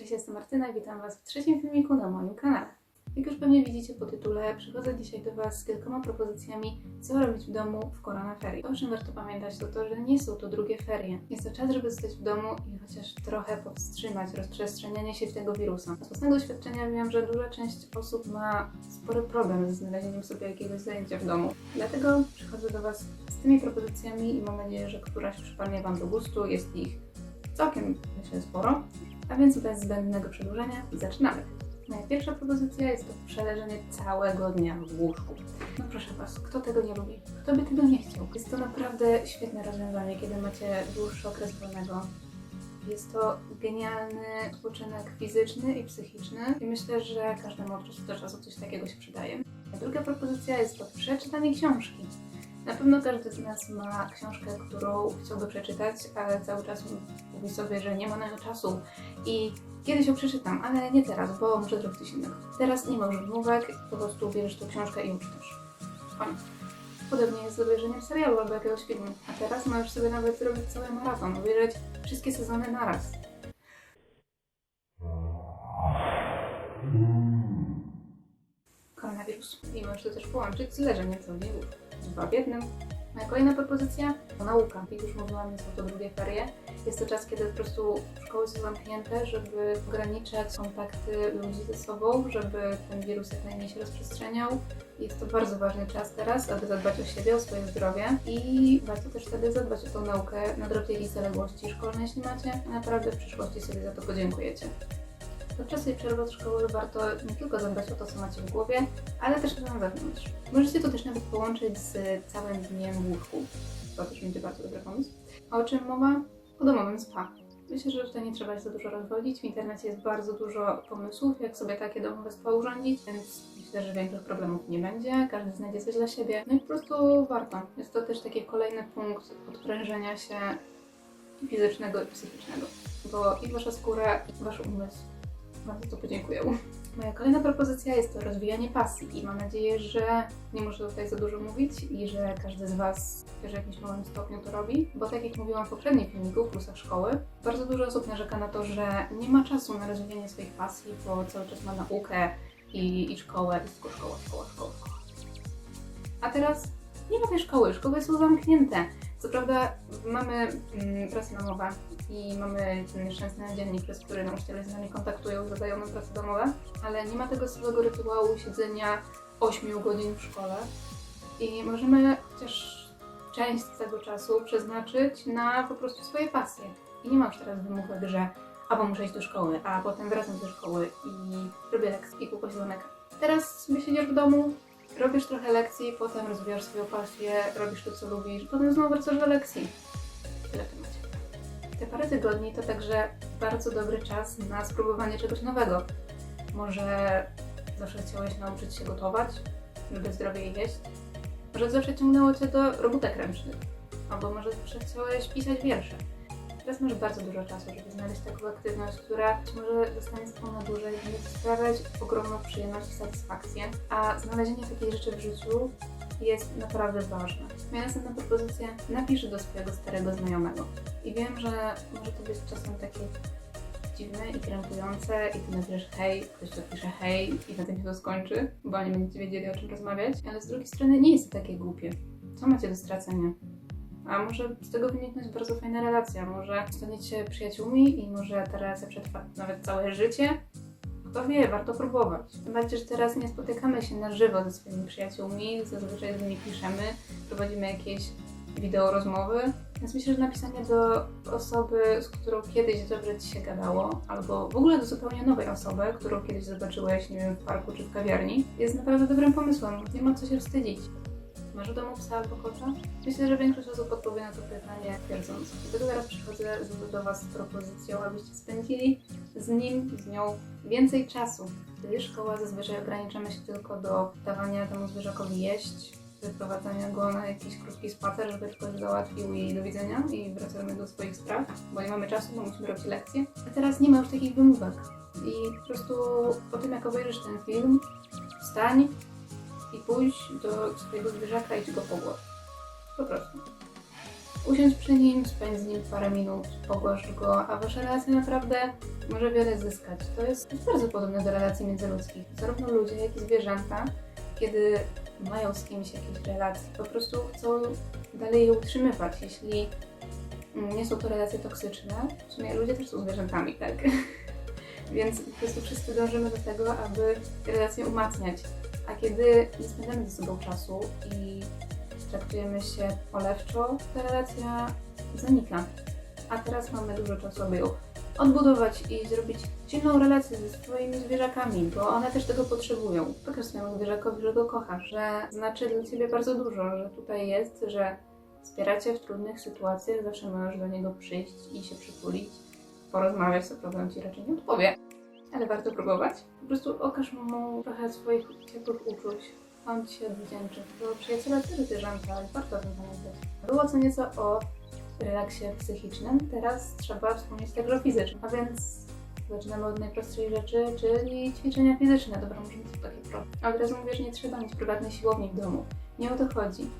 Cześć, jestem Martyna i witam Was w trzecim filmiku na moim kanale. Jak już pewnie widzicie po tytule, przychodzę dzisiaj do Was z kilkoma propozycjami, co robić w domu w koronaferii. O czym warto pamiętać to to, że nie są to drugie ferie. Jest to czas, żeby zostać w domu i chociaż trochę powstrzymać rozprzestrzenianie się tego wirusa. Z własnego doświadczenia wiem, że duża część osób ma spory problem ze znalezieniem sobie jakiegoś zajęcia w domu. Dlatego przychodzę do Was z tymi propozycjami i mam nadzieję, że któraś przypadnie Wam do gustu. Jest ich całkiem, myślę, sporo. A więc bez zbędnego przedłużenia zaczynamy. Moja pierwsza propozycja jest to przeleżenie całego dnia w łóżku. No proszę Was, kto tego nie lubi? Kto by tego nie chciał? Jest to naprawdę świetne rozwiązanie, kiedy macie dłuższy okres wolnego. Jest to genialny odpoczynek fizyczny i psychiczny i myślę, że każdemu od czasu do czasu coś takiego się przydaje. Druga propozycja jest to przeczytanie książki. Na pewno każdy z nas ma książkę, którą chciałby przeczytać, ale cały czas mówi sobie, że nie ma na nią czasu i kiedyś ją przeczytam, ale nie teraz, bo muszę zrobić coś innego. Teraz nie ma już wymówek, po prostu bierzesz tą książkę i uczysz. Koniec. Podobnie jest z obejrzeniem serialu albo jakiegoś filmu. A teraz możesz sobie nawet zrobić cały maraton, obejrzeć wszystkie sezony naraz. Koronawirus. I możesz to też połączyć z leżeniem cały. Dwa w jednym. Moja kolejna propozycja to nauka. Jak już mówiłam, są to drugie ferie. Jest to czas, kiedy po prostu szkoły są zamknięte, żeby ograniczać kontakty ludzi ze sobą, żeby ten wirus jak najmniej się rozprzestrzeniał. Jest to bardzo ważny czas teraz, aby zadbać o siebie, o swoje zdrowie i warto też wtedy zadbać o tą naukę, nadrobić jakieś zaległości szkolne, jeśli macie. Naprawdę w przyszłości sobie za to podziękujecie. Podczas tej przerwy od szkoły warto nie tylko zadbać o to, co macie w głowie, ale też na wewnątrz. Możecie to też nawet połączyć z całym dniem łóżku. To też będzie bardzo dobry pomysł. A o czym mowa? O domowym spa. Myślę, że tutaj nie trzeba się za dużo rozwodzić. W internecie jest bardzo dużo pomysłów, jak sobie takie domowe spa urządzić, więc myślę, że większych problemów nie będzie. Każdy znajdzie coś dla siebie. No i po prostu warto. Jest to też taki kolejny punkt odprężenia się fizycznego i psychicznego. Bo i wasza skóra, i wasz umysł bardzo to podziękuję. Moja kolejna propozycja jest to rozwijanie pasji i mam nadzieję, że nie muszę tutaj za dużo mówić i że każdy z Was w jakimś małym stopniu to robi, bo tak jak mówiłam w poprzednim filmiku w plusach szkoły, bardzo dużo osób narzeka na to, że nie ma czasu na rozwijanie swoich pasji, bo cały czas ma naukę i, i szkołę, i tylko szkoła, szkoła, szkoła. A teraz nie tej szkoły, szkoły są zamknięte. Co prawda mamy mm, pracę domową i mamy ten nieszczęsny dziennik, przez który nauczyciele z nami kontaktują, zadają nam prace domowe, ale nie ma tego samego rytuału siedzenia 8 godzin w szkole i możemy chociaż część tego czasu przeznaczyć na po prostu swoje pasje. I nie ma już teraz wymówek, że albo muszę iść do szkoły, a potem wracam ze szkoły i robię lekcje i zielonek. Teraz sobie siedzisz w domu, robisz trochę lekcji, potem rozwijasz swoją pasję, robisz to, co lubisz, potem znowu wracasz do lekcji. Tyle w temacie. Te parę tygodni to także bardzo dobry czas na spróbowanie czegoś nowego. Może zawsze chciałeś nauczyć się gotować, żeby zdrowiej jeść. Może zawsze ciągnęło Cię do robótek ręcznych. Albo może zawsze chciałeś pisać wiersze. Teraz masz bardzo dużo czasu, żeby znaleźć taką aktywność, która być może zostanie z Tobą na dłużej i będzie sprawiać ogromną przyjemność i satysfakcję. A znalezienie takiej rzeczy w życiu jest naprawdę ważne. Moja następna propozycja, napisz do swojego starego znajomego. I wiem, że może to być czasem takie dziwne i krępujące i ty napiszesz hej, ktoś to pisze hej i na tym się to skończy, bo nie będziecie wiedzieli o czym rozmawiać, ale z drugiej strony nie jest to takie głupie. Co macie do stracenia? A może z tego wyniknąć bardzo fajna relacja, może staniecie przyjaciółmi i może ta relacja przetrwa nawet całe życie. Kto wie, warto próbować. Tym bardziej, że teraz nie spotykamy się na żywo ze swoimi przyjaciółmi, zazwyczaj z nimi piszemy, prowadzimy jakieś wideo rozmowy. Więc myślę, że napisanie do osoby, z którą kiedyś dobrze Ci się gadało, albo w ogóle do zupełnie nowej osoby, którą kiedyś zobaczyłeś, nie wiem, w parku czy w kawiarni, jest naprawdę dobrym pomysłem. Nie ma co się wstydzić. Masz domu psa albo? Myślę, że większość osób odpowie na to pytanie twierdząc. Dlatego teraz przychodzę do Was z propozycją, abyście spędzili z nim, z nią więcej czasu. Gdy szkoła zazwyczaj ograniczamy się tylko do dawania temu zwierzakowi jeść, wyprowadzania go na jakiś krótki spacer, żeby tylko załatwił i do widzenia i wracamy do swoich spraw, bo nie mamy czasu, bo musimy robić lekcje. A teraz nie ma już takich wymówek. I po prostu po tym, jak obejrzysz ten film, wstań, pójść do swojego zwierzaka i go pogłasz. Po prostu. Usiądź przy nim, spędź z nim parę minut, pogłasz go, a wasza relacja naprawdę może wiele zyskać. To jest bardzo podobne do relacji międzyludzkich. Zarówno ludzie, jak i zwierzęta, kiedy mają z kimś jakieś relacje, po prostu chcą dalej je utrzymywać. Jeśli nie są to relacje toksyczne, w sumie ludzie też są zwierzętami, tak? Więc po prostu wszyscy dążymy do tego, aby relacje umacniać. A kiedy nie spędzamy ze sobą czasu i traktujemy się olewczo, ta relacja zanika. A teraz mamy dużo czasu, aby ją odbudować i zrobić silną relację ze swoimi zwierzakami, bo one też tego potrzebują. Pokaż swojemu zwierzakowi, że go kochasz, że znaczy dla Ciebie bardzo dużo, że tutaj jest, że wspiera Cię w trudnych sytuacjach, zawsze możesz do niego przyjść i się przytulić, porozmawiać, co problem Ci raczej nie odpowie. Ale warto próbować. Po prostu okaż mu trochę swoich ciepłych uczuć. On Ci się odwdzięczy. Bo przyjaciela też zwierzęta, ale warto o tym pamiętać. Było co nieco o relaksie psychicznym, teraz trzeba wspomnieć także o fizycznym. A więc zaczynamy od najprostszej rzeczy, czyli ćwiczenia fizyczne. Dobra, może są takie proste. A od razu mówię, że nie trzeba mieć prywatnej siłowni w domu. Nie o to chodzi.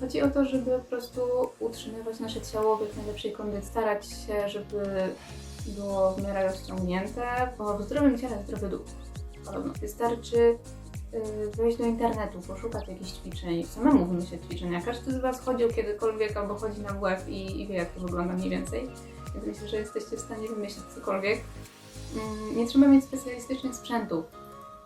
Chodzi o to, żeby po prostu utrzymywać nasze ciało w jak najlepszej kondycji, starać się, żeby było w miarę rozciągnięte, bo w zdrowym ciele zdrowy duch. Podobno. Wystarczy y, wejść do internetu, poszukać jakichś ćwiczeń, samemu wymyśleć ćwiczenia. Każdy z Was chodził kiedykolwiek albo chodzi na WF i, i wie, jak to wygląda mniej więcej. Więc myślę, że jesteście w stanie wymyślić cokolwiek. Mm, Nie trzeba mieć specjalistycznych sprzętów.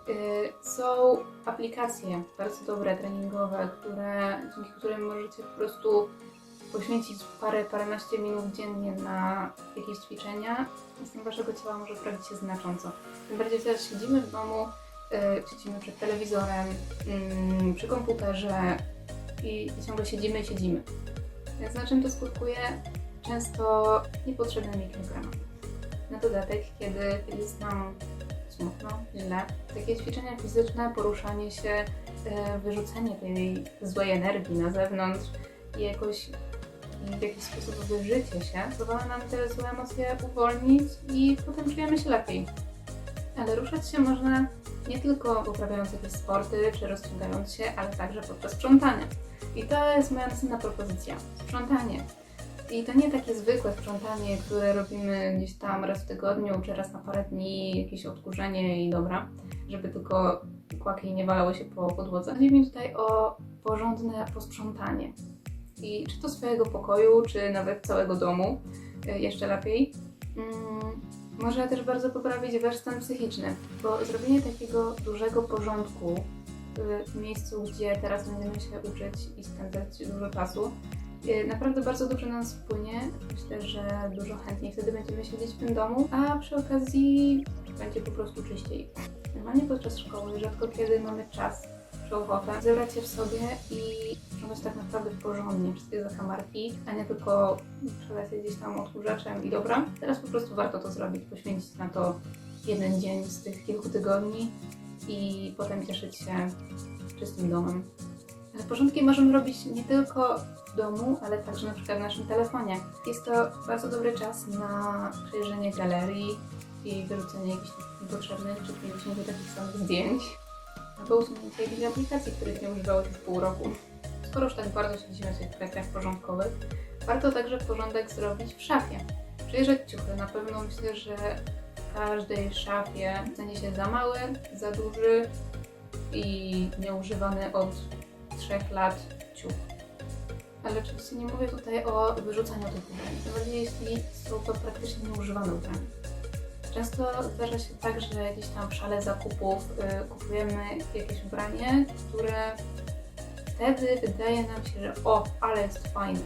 Y, Są aplikacje bardzo dobre, treningowe, które, dzięki którym możecie po prostu poświęcić parę, paręnaście minut dziennie na jakieś ćwiczenia stan waszego ciała może poprawić się znacząco. Tym bardziej teraz siedzimy w domu, y, siedzimy przed telewizorem, mm, przy komputerze i, i ciągle siedzimy i siedzimy. Więc na czym to skutkuje? Często niepotrzebnymi kilogramami. Na dodatek, kiedy jest nam smutno, źle, takie ćwiczenia fizyczne, poruszanie się, e, wyrzucenie tej złej energii na zewnątrz i jakoś w jakiś sposób wyżycie się, pozwala nam te złe emocje uwolnić i potem czujemy się lepiej. Ale ruszać się można nie tylko poprawiając jakieś sporty, czy rozciągając się, ale także podczas sprzątania. I to jest moja następna propozycja. Sprzątanie. I to nie takie zwykłe sprzątanie, które robimy gdzieś tam raz w tygodniu, czy raz na parę dni, jakieś odkurzenie i dobra, żeby tylko kłaki nie walały się po podłodze. Chodzi mi tutaj o porządne posprzątanie. I czy to swojego pokoju, czy nawet całego domu, y, jeszcze lepiej. Mm, może też bardzo poprawić wasz stan psychiczny, bo zrobienie takiego dużego porządku w miejscu, gdzie teraz będziemy się uczyć i spędzać dużo czasu, y, naprawdę bardzo dobrze na nas wpłynie. Myślę, że dużo chętniej wtedy będziemy siedzieć w tym domu, a przy okazji będzie po prostu czyściej. Normalnie podczas szkoły rzadko kiedy mamy czas czy ochotę zebrać się w sobie i sprzątać tak naprawdę porządnie wszystkie zakamarki, a nie tylko przelecieć gdzieś tam odkurzaczem i dobra. Teraz po prostu warto to zrobić, poświęcić na to jeden dzień z tych kilku tygodni i potem cieszyć się czystym domem. Ale porządki możemy robić nie tylko w domu, ale także na przykład w naszym telefonie. Jest to bardzo dobry czas na przejrzenie galerii i wyrzucenie jakichś niepotrzebnych czy 50 takich samych zdjęć. Albo usunięcie jakichś aplikacji, których nie używałeś już pół roku. Skoro już tak bardzo siedzimy w tych kwestiach porządkowych, warto także porządek zrobić w szafie. Przejrzeć ciuchy. Na pewno myślę, że w każdej szafie stanie się za mały, za duży i nieużywany od 3 lat ciuch. Ale oczywiście nie mówię tutaj o wyrzucaniu tych ubrań. Bardziej jeśli są to praktycznie nieużywane ubrania. Często zdarza się tak, że gdzieś tam w szale zakupów y, kupujemy jakieś ubranie, które wtedy wydaje nam się, że o, ale jest fajne.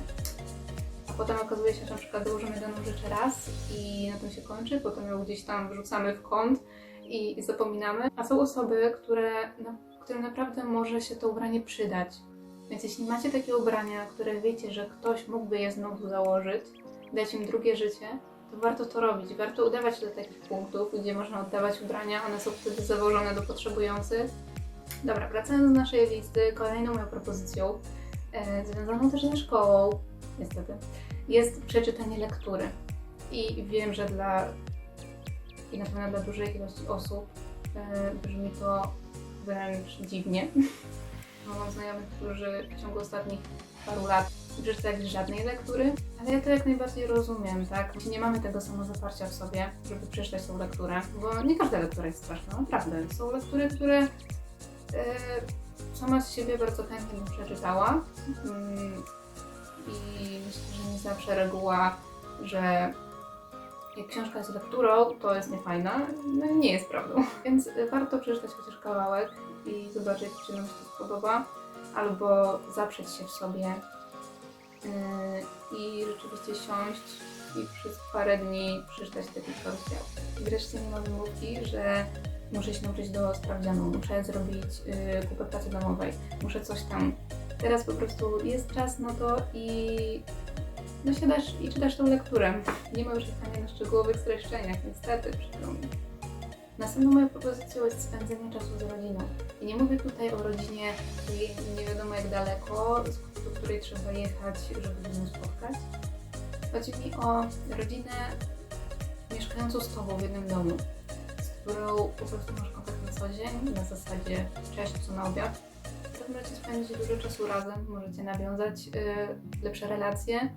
A potem okazuje się, że na przykład daną rzecz raz i na tym się kończy, potem ją gdzieś tam wrzucamy w kąt i, i zapominamy. A są osoby, które, na, którym naprawdę może się to ubranie przydać. Więc jeśli macie takie ubrania, które wiecie, że ktoś mógłby je znowu założyć, dać im drugie życie, to warto to robić. Warto udawać się do takich punktów, gdzie można oddawać ubrania, one są wtedy zawożone do potrzebujących. Dobra, wracając do naszej listy, kolejną moją propozycją, e, związaną też ze szkołą, niestety, jest przeczytanie lektury. I wiem, że dla, i na pewno dla dużej ilości osób e, brzmi to wręcz dziwnie. Mam znajomych, którzy w ciągu ostatnich paru lat nie przeczytać żadnej lektury, ale ja to jak najbardziej rozumiem, tak? Nie mamy tego samozaparcia w sobie, żeby przeczytać tą lekturę, bo nie każda lektura jest straszna, naprawdę. Są lektury, które e, sama z siebie bardzo chętnie bym przeczytała mm, i myślę, że nie zawsze reguła, że jak książka jest lekturą, to jest niefajna, no nie jest prawdą. Więc warto przeczytać chociaż kawałek i zobaczyć, czy nam się to spodoba, albo zaprzeć się w sobie yy, i rzeczywiście siąść i przez parę dni przeczytać te kilka rozdziałów. Wreszcie nie ma wymówki, że muszę się nauczyć do sprawdzianu, muszę zrobić yy, kupę pracy domowej, muszę coś tam. Teraz po prostu jest czas na to i no siadasz i czytasz tą lekturę. Nie ma już czekania na szczegółowych streszczeniach, niestety, przykro mi. Następną moją propozycją jest spędzenie czasu z rodziną. I nie mówię tutaj o rodzinie, której nie wiadomo jak daleko, do której trzeba jechać, żeby nią spotkać. Chodzi mi o rodzinę mieszkającą z Tobą w jednym domu, z którą po prostu masz kontakt na co dzień, na zasadzie cześć, co na obiad. Możecie spędzić dużo czasu razem, możecie nawiązać y, lepsze relacje,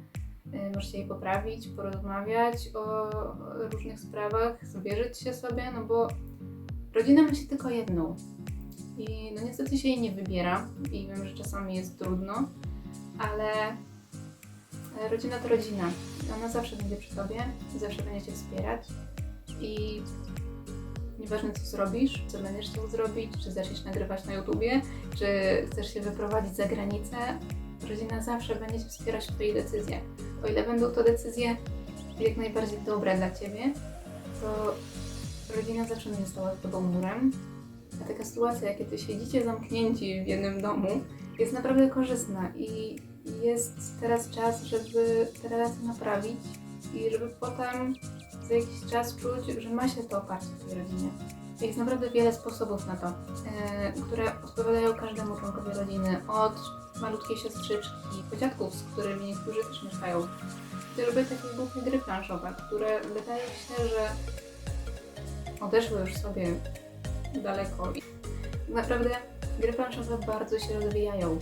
możecie je poprawić, porozmawiać o różnych sprawach, zwierzyć się sobie, no bo rodzina ma się tylko jedną. I no niestety się jej nie wybiera i wiem, że czasami jest trudno, ale rodzina to rodzina. Ona zawsze będzie przy tobie, zawsze będzie cię wspierać i nieważne co zrobisz, co będziesz chciał zrobić, czy zaczniesz nagrywać na YouTubie, czy chcesz się wyprowadzić za granicę, rodzina zawsze będzie cię wspierać w twoich decyzjach. O ile będą to decyzje jak najbardziej dobre dla ciebie, to rodzina zawsze będzie stała z tobą murem. A taka sytuacja, kiedy siedzicie zamknięci w jednym domu, jest naprawdę korzystna i jest teraz czas, żeby te relacje naprawić i żeby potem za jakiś czas czuć, że ma się to oparcie w tej rodzinie. Jest naprawdę wiele sposobów na to, e, które odpowiadają każdemu członkowi rodziny. Od malutkiej siostrzyczki, po dziadków, z którymi niektórzy też mieszkają. Chociażby takie głupie gry planszowe, które wydaje się, że odeszły już sobie daleko. Naprawdę gry planszowe bardzo się rozwijają.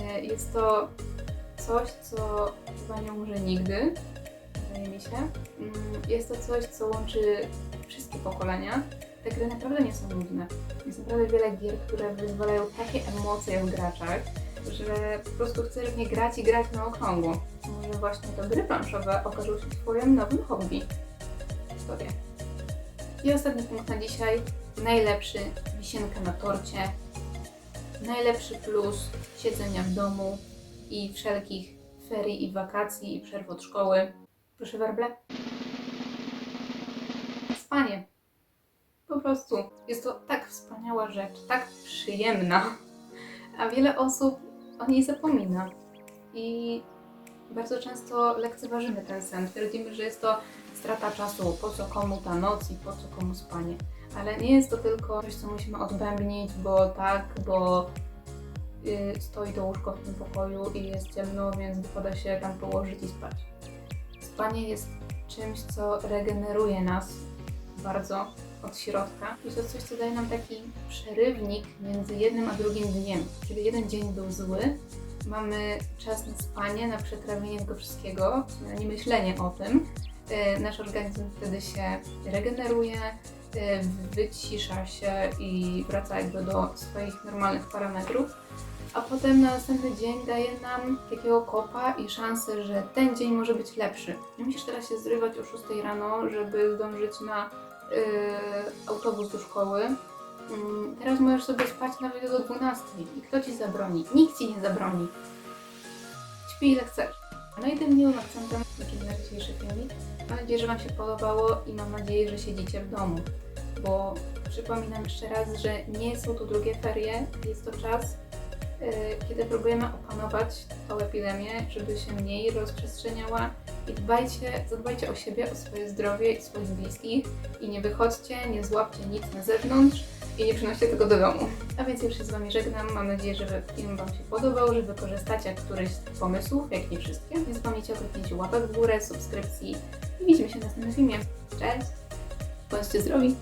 E, Jest to coś, co chyba nie umrze nigdy, wydaje mi się. Mm, Jest to coś, co łączy wszystkie pokolenia. Te gry naprawdę nie są nudne. Jest naprawdę wiele gier, które wyzwalają takie emocje w graczach, że po prostu chcesz w nie grać i grać na okrągło. Może właśnie to gry planszowe okażą się Twoim nowym hobby. Kto wie. I ostatni punkt na dzisiaj. Najlepszy wisienka na torcie. Najlepszy plus siedzenia w domu i wszelkich ferii i wakacji i przerw od szkoły. Proszę werble. Spanie. Po prostu jest to tak wspaniała rzecz, tak przyjemna, a wiele osób o niej zapomina. I bardzo często lekceważymy ten sen. Twierdzimy, że jest to strata czasu, po co komu ta noc i po co komu spanie. Ale nie jest to tylko coś, co musimy odbębnić, bo tak, bo y, stoi to łóżko w tym pokoju i jest ciemno, więc wypada się tam położyć i spać. Spanie jest czymś, co regeneruje nas bardzo od środka. Jest to coś, co daje nam taki przerywnik między jednym a drugim dniem. Kiedy jeden dzień był zły, mamy czas na spanie, na przetrawienie tego wszystkiego, na niemyślenie o tym. E, Nasz organizm wtedy się regeneruje, e, wycisza się i wraca jakby do swoich normalnych parametrów. A potem na następny dzień daje nam takiego kopa i szansę, że ten dzień może być lepszy. Nie musisz teraz się zrywać o 6 rano, żeby zdążyć na autobus do szkoły. Ym, teraz możesz sobie spać nawet do 12 i kto ci zabroni? Nikt ci nie zabroni. Śpi ile chcesz. No i tym miłym akcentem zaczynamy dzisiejszy filmik. Mam nadzieję, że Wam się podobało i mam nadzieję, że siedzicie w domu, bo przypominam jeszcze raz, że nie są to drugie ferie, jest to czas, y, kiedy próbujemy opanować tą epidemię, żeby się mniej rozprzestrzeniała i dbajcie, zadbajcie o siebie, o swoje zdrowie i swoich bliskich i nie wychodźcie, nie złapcie nic na zewnątrz i nie przynoście tego do domu. A więc już się z Wami żegnam. Mam nadzieję, że film Wam się podobał, że wykorzystacie któryś z pomysłów, jak nie wszystkie. Nie zapomnijcie o kliknięciu łapek w górę, subskrypcji i widzimy się w następnym filmie. Cześć! Bądźcie zdrowi!